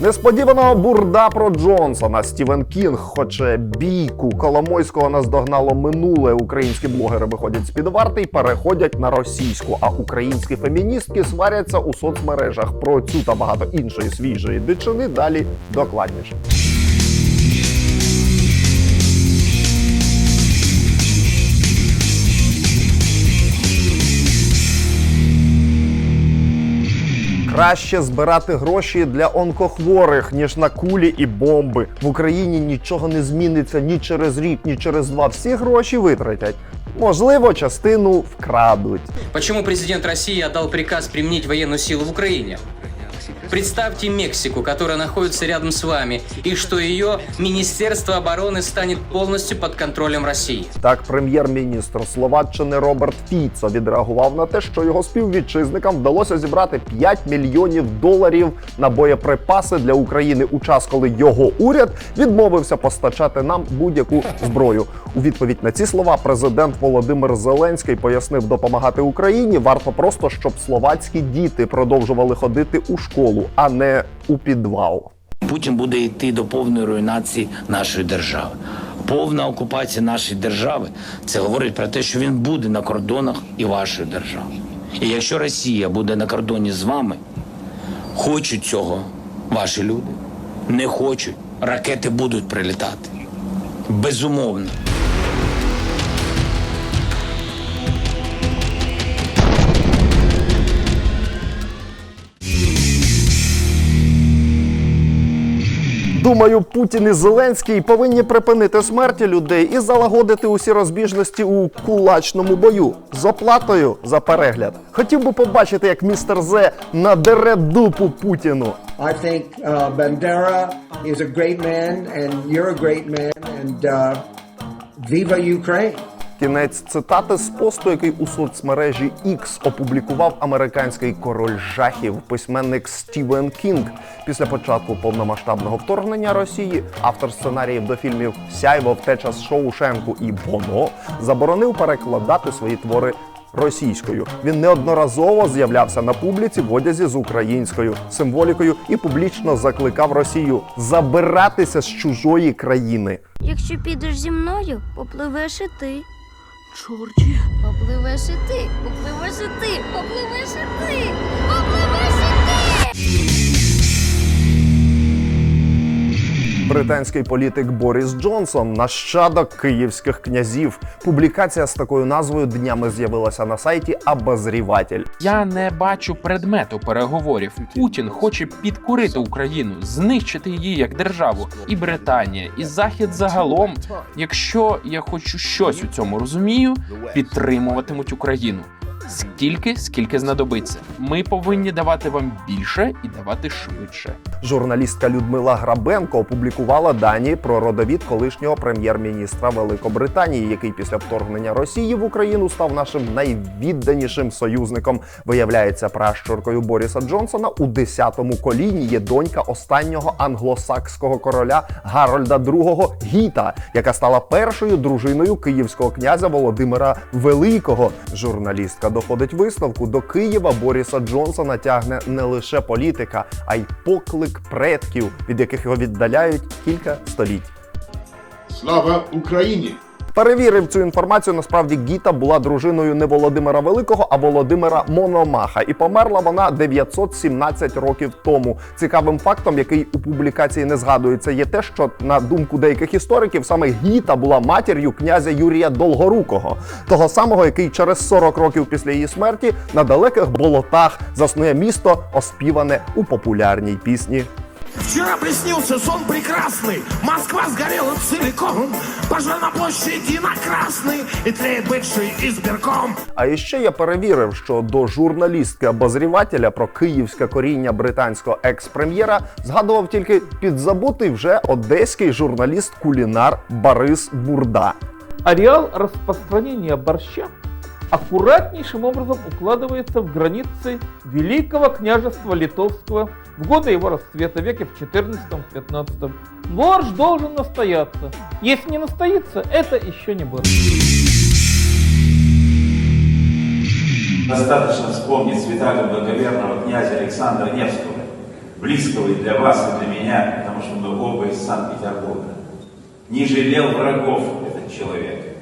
Несподіваного бурда про Джонсона. Стівен Кінг хоче бійку. Коломойського наздогнало минуле. Українські блогери виходять з під варти і переходять на російську. А українські феміністки сваряться у соцмережах. Про цю та багато іншої свіжої дичини далі докладніше. Краще збирати гроші для онкохворих, ніж на кулі і бомби. В Україні нічого не зміниться ні через рік, ні через два. Всі гроші витратять. Можливо, частину вкрадуть. Почему президент России отдал приказ применить военную силу в Украине? Представьте Мексику, которая находится рядом с вами, и что ее Министерство обороны станет полностью под контролем России. Так, прем'єр-міністр Словаччини Роберт Фіцо відреагував на те, що його співвітчизникам вдалося зібрати 5 мільйонів доларів на боєприпаси для України у час, коли його уряд відмовився постачати нам будь-яку зброю. У відповідь на ці слова президент Володимир Зеленський пояснив, допомагати Україні варто просто, щоб словацькі діти продовжували ходити у школу, а не у підвал. Путін буде йти до повної руйнації нашої держави. Повна окупація нашої держави це говорить про те, що він буде на кордонах і вашої держави. І якщо Росія буде на кордоні з вами, хочуть цього ваші люди, не хочуть, ракети будуть прилітати. Безумовно. Думаю, Путін і Зеленський повинні припинити смерті людей і залагодити усі розбіжності у кулачному бою з оплатою за перегляд. Хотів би побачити, як містер Зе надере дупу Путіну. I think uh, Bandera is a great man, and you're a great man, and uh, viva Ukraine. Кінець цитати з посту, який у соцмережі X опублікував американський король жахів, письменник Стівен Кінг. Після початку повномасштабного вторгнення Росії автор сценаріїв до фільмів Сяйво, втеча з Шоушенку і Воно заборонив перекладати свої твори. Російською він неодноразово з'являвся на публіці в одязі з українською символікою і публічно закликав Росію забиратися з чужої країни. Якщо підеш зі мною, попливеш і ти. Чорті. Попливеш і ти, попливеш і ти, попливеш і ти, попливеш і ти. Британський політик Борис Джонсон, нащадок київських князів. Публікація з такою назвою днями з'явилася на сайті Обозріватель. Я не бачу предмету переговорів. Путін хоче підкорити Україну, знищити її як державу, і Британія, і Захід загалом. Якщо я хочу щось у цьому розумію, підтримуватимуть Україну. Скільки, скільки знадобиться. Ми повинні давати вам більше і давати швидше. Журналістка Людмила Грабенко опублікувала дані про родовід колишнього прем'єр-міністра Великобританії, який після вторгнення Росії в Україну став нашим найвідданішим союзником. Виявляється, пращуркою Боріса Джонсона у 10-му коліні є донька останнього англосакського короля Гарольда II Гіта, яка стала першою дружиною київського князя Володимира Великого. Журналістка доходить висновку до Києва Боріса Джонсона тягне не лише політика, а й поклик предків, від яких його віддаляють кілька століть. Слава Україні! Перевірив цю інформацію. Насправді Гіта була дружиною не Володимира Великого, а Володимира Мономаха, і померла вона 917 років тому. Цікавим фактом, який у публікації не згадується, є те, що на думку деяких істориків саме Гіта була матір'ю князя Юрія Долгорукого, того самого, який через 40 років після її смерті на далеких болотах заснує місто, оспіване у популярній пісні Вчера приснился сон прекрасный, Москва сгорела целиком, Пожар на площади на Красный и тлеет бывший избирком. А іще я перевірив, що до журналістки обозрівателя про київське коріння британського екс-прем'єра згадував тільки підзабутий вже одеський журналіст-кулінар Борис Бурда. Ареал распространения борща аккуратнейшим образом укладывается в границы Великого княжества Литовского в годы его расцвета, веке в 14-15. Борщ должен настояться. Если не настоится, это еще не борщ. Достаточно вспомнить святаго благоверного князя Александра Невского, близкого и для вас, и для меня, потому что мы оба из Санкт-Петербурга. Не жалел врагов этот человек,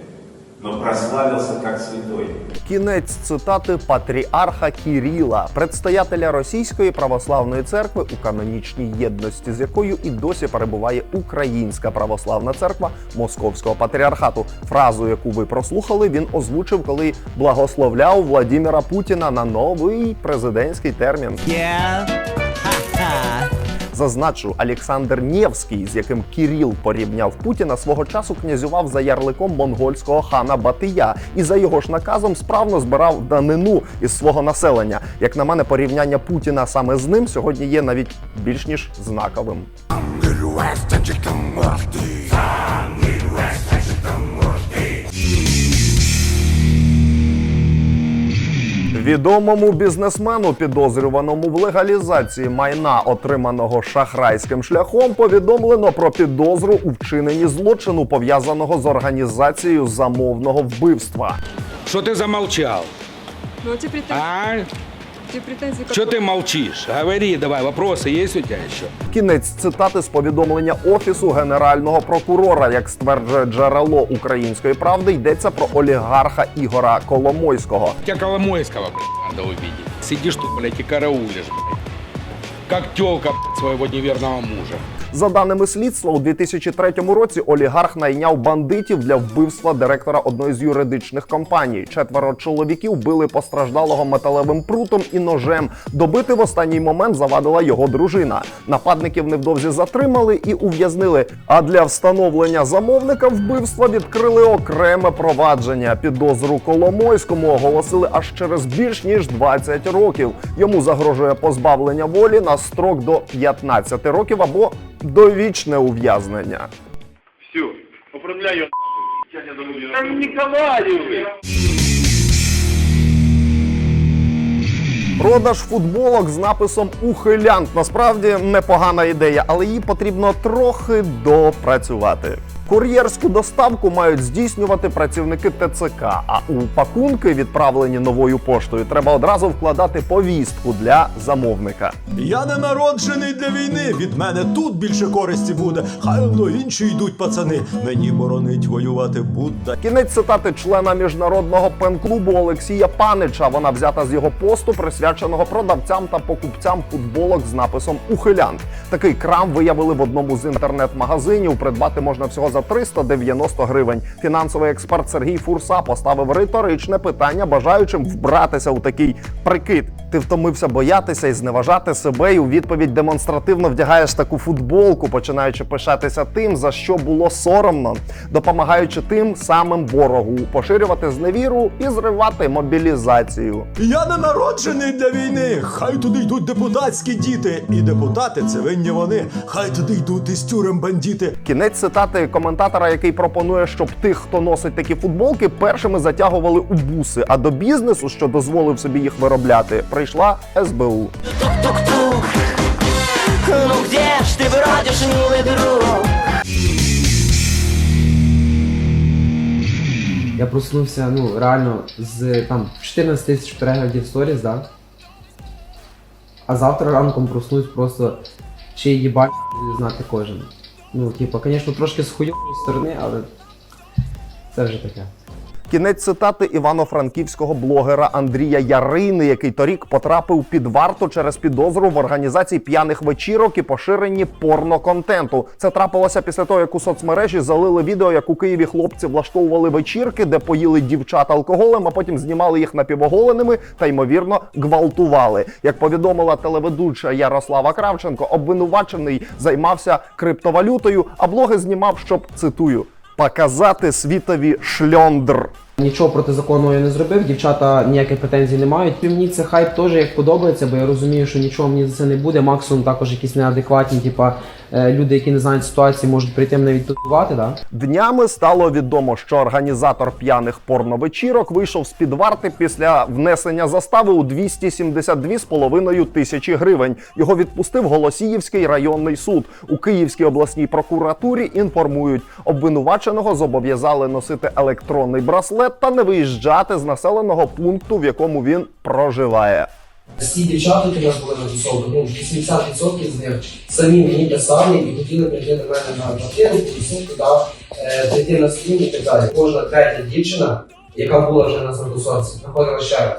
но прославился как святой. Кінець цитати патріарха Кіріла, предстоятеля Російської православної церкви, у канонічній єдності з якою і досі перебуває Українська православна церква Московського патріархату. Фразу, яку ви прослухали, він озвучив, коли благословляв Владіміра Путіна на новий президентський термін. Зазначу, Олександр Нєвський, з яким Кіріл порівняв Путіна, свого часу князював за ярликом монгольського хана Батия і за його ж наказом справно збирав данину із свого населення. Як на мене, порівняння Путіна саме з ним сьогодні є навіть більш ніж знаковим. Відомому бізнесмену, підозрюваному в легалізації майна, отриманого шахрайським шляхом, повідомлено про підозру у вчиненні злочину, пов'язаного з організацією замовного вбивства. Що ти замовчав? Ну, А? эти претензии Что ты молчишь? Говори давай, вопросы есть у тебя еще? Кінець цитати з повідомлення офісу генерального прокурора, як стверджує джерело української правди, йдеться про олігарха Ігора Коломойського. Тебя Коломойского, блядь, надо увидеть. Сидишь тут, блядь, и караулишь, блядь. Как тёлка, блядь, своего неверного мужа. За даними слідства, у 2003 році олігарх найняв бандитів для вбивства директора одної з юридичних компаній. Четверо чоловіків били постраждалого металевим прутом і ножем. Добити в останній момент завадила його дружина. Нападників невдовзі затримали і ув'язнили. А для встановлення замовника вбивства відкрили окреме провадження. Підозру Коломойському оголосили аж через більш ніж 20 років. Йому загрожує позбавлення волі на строк до 15 років або довічне ув'язнення. Все, оформляю. Николаевич! Продаж футболок з написом Ухилянт насправді непогана ідея, але її потрібно трохи допрацювати. Кур'єрську доставку мають здійснювати працівники ТЦК. А у пакунки, відправлені новою поштою, треба одразу вкладати повістку для замовника. Я не народжений для війни. Від мене тут більше користі буде. Хай воно інші йдуть, пацани. Мені боронить воювати Будда. Кінець цитати члена міжнародного пен-клубу Олексія Панича. Вона взята з його посту, присвяченого продавцям та покупцям футболок з написом Ухилянт. Такий крам виявили в одному з інтернет-магазинів. Придбати можна всього за 390 гривень. Фінансовий експерт Сергій Фурса поставив риторичне питання, бажаючим вбратися у такий прикид. Ти втомився боятися і зневажати себе, і у відповідь демонстративно вдягаєш таку футболку, починаючи пишатися тим, за що було соромно, допомагаючи тим самим ворогу поширювати зневіру і зривати мобілізацію. Я не народжений для війни. Хай туди йдуть депутатські діти. І депутати це винні вони. Хай туди йдуть із тюрем бандіти. Кінець цитати коментатора, який пропонує, щоб тих, хто носить такі футболки, першими затягували у буси. А до бізнесу, що дозволив собі їх виробляти, прийшла СБУ. Ну где ж ты бродишь, милый друг? Я проснувся, ну, реально, з там 14 тисяч переглядів сторіс, да? А завтра ранком проснусь просто ще її буде знати кожен. Ну, типа, звісно, трошки з хуйової сторони, але це вже таке. Кінець цитати івано-франківського блогера Андрія Ярини, який торік потрапив під варту через підозру в організації п'яних вечірок і поширенні порноконтенту. Це трапилося після того, як у соцмережі залили відео, як у Києві хлопці влаштовували вечірки, де поїли дівчат алкоголем, а потім знімали їх напівоголеними та ймовірно гвалтували. Як повідомила телеведуча Ярослава Кравченко, обвинувачений займався криптовалютою, а блоги знімав, щоб цитую. Показати світові шльондр. Нічого протизаконного я не зробив, дівчата ніяких претензій не мають. І мені це хайп теж як подобається, бо я розумію, що нічого мені за це не буде. Максимум також якісь неадекватні, типа люди, які не знають ситуації, можуть прийти мене відтутувати, да? Днями стало відомо, що організатор п'яних порновечірок вийшов з під варти після внесення застави у 272,5 тисячі гривень. Його відпустив Голосіївський районний суд. У Київській обласній прокуратурі інформують, обвинуваченого зобов'язали носити електронний браслет та не виїжджати з населеного пункту, в якому він проживає. Всі дівчата, які у нас були на ну 80% з них самі мені писали і хотіли прийти до мене на квартиру, туди, е, прийти на стрім і так далі. Кожна третя дівчина, яка була вже на тусовці, приходила ще раз.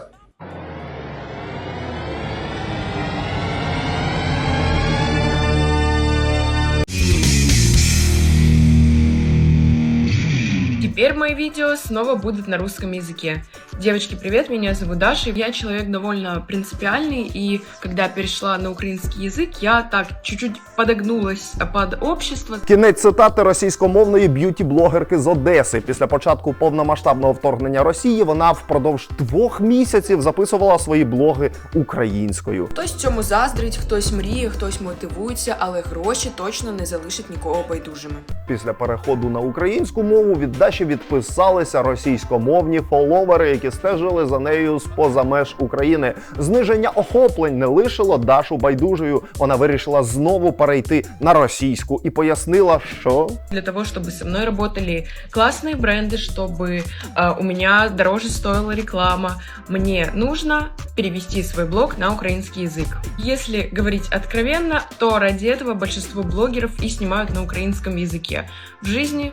Теперь мои видео снова будут на русском языке. Девочки, привет, меня зовут Даша. Я человек довольно принципиальный, и когда перешла на украинский язык, я так чуть-чуть подогнулась под общество. Кінець цитати російськомовної б'юті-блогерки з Одеси. Після початку повномасштабного вторгнення Росії вона впродовж двох місяців записувала свої блоги українською. Хтось цьому заздрить, хтось мріє, хтось мотивується, але гроші точно не залишать нікого байдужими. Після переходу на українську мову від Даші відписалися російськомовні фоловери, які стежили за нею з поза меж України. Зниження охоплень не лишило Дашу байдужою. Вона вирішила знову перейти на російську і пояснила, що Для того, чтобы со мной работали классные бренды, чтобы э, у меня дороже стоила реклама, мне нужно перевести свой блог на украинский язык. Если говорить откровенно, то ради этого большинство блогеров и снимают на украинском языке. В жизни,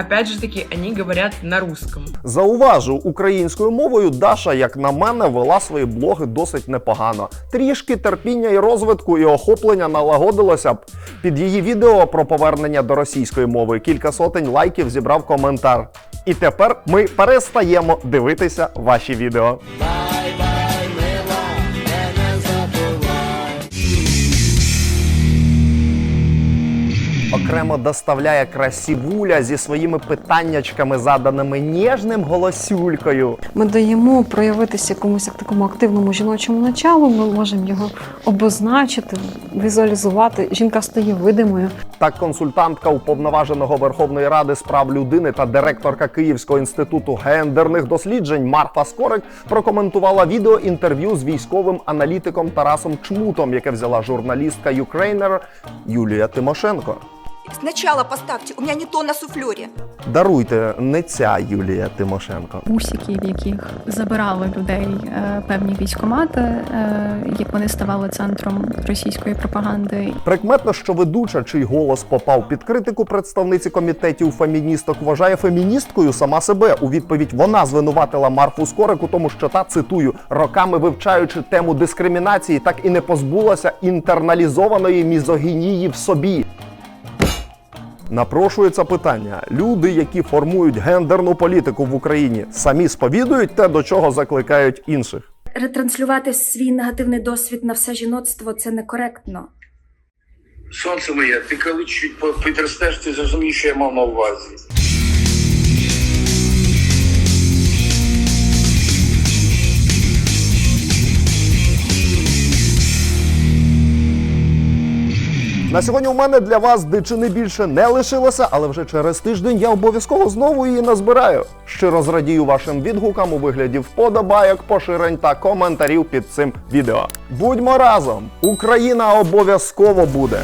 опять же таки, они говорят на русском. Зауважу, українською мовою Даша, як на мене, вела свої блоги досить непогано. Трішки терпіння і розвитку і охоплення налагодилося б. Під її відео про повернення до російської мови кілька сотень лайків зібрав коментар. І тепер ми перестаємо дивитися ваші відео. Окремо доставляє красівуля зі своїми питаннячками, заданими ніжним голосюлькою. Ми даємо проявитися якомусь як такому активному жіночому началу. Ми можемо його обозначити, візуалізувати. Жінка стає видимою. Так, консультантка уповноваженого Верховної Ради з прав людини та директорка Київського інституту гендерних досліджень Марфа Скорик прокоментувала відео інтерв'ю з військовим аналітиком Тарасом Чмутом, яке взяла журналістка Юкрейнер Юлія Тимошенко. Сначала поставьте, у меня не то на суфлере. Даруйте, не ця Юлія Тимошенко. бусики, в яких забирали людей е, певні військомати, е, як вони ставали центром російської пропаганди. Прикметно, що ведуча, чий голос попав під критику представниці комітетів феміністок, вважає феміністкою сама себе. У відповідь вона звинуватила Марфу Скорик у тому, що та цитую, роками вивчаючи тему дискримінації, так і не позбулася інтерналізованої мізогінії в собі. Напрошується питання: люди, які формують гендерну політику в Україні, самі сповідують те, до чого закликають інших. Ретранслювати свій негативний досвід на все жіноцтво це некоректно. Сонце моє, ти коли чуть по- підростеш, ти зрозумієш, що я мав на увазі. На сьогодні у мене для вас дичини більше не лишилося, але вже через тиждень я обов'язково знову її назбираю. Щиро зрадію вашим відгукам у вигляді вподобайок, поширень та коментарів під цим відео. Будьмо разом! Україна обов'язково буде!